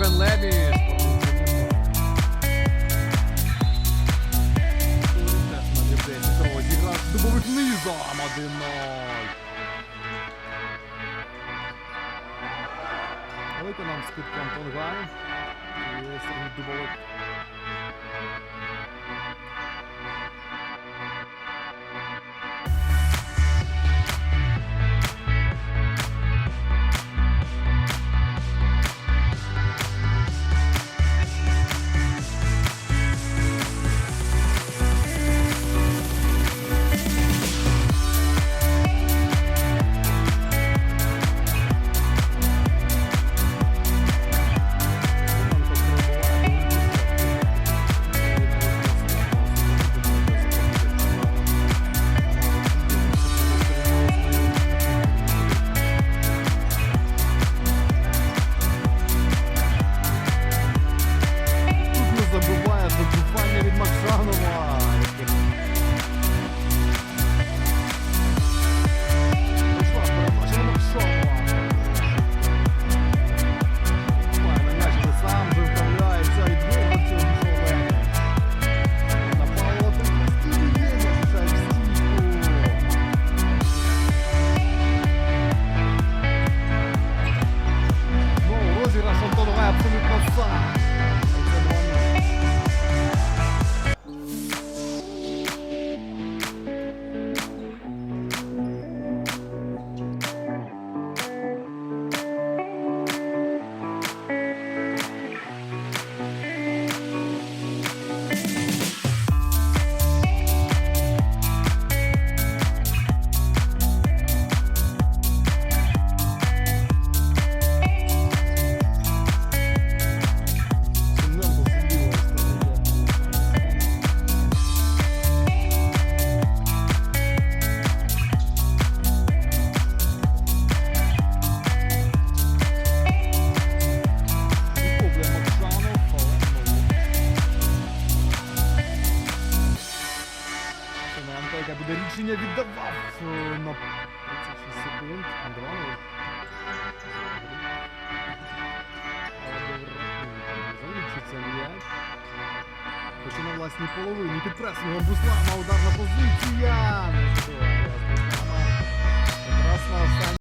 Бен Лемі. Зіграв дубовик низом 1-0. Виконав скидку Антон Гаєв. І Сергій Дубовик яке віддавав на 36 секунд. Андронов. Залишиться м'яч. Хоче на власній половині. Під пресингом Буслама ударна позиція. Не забиває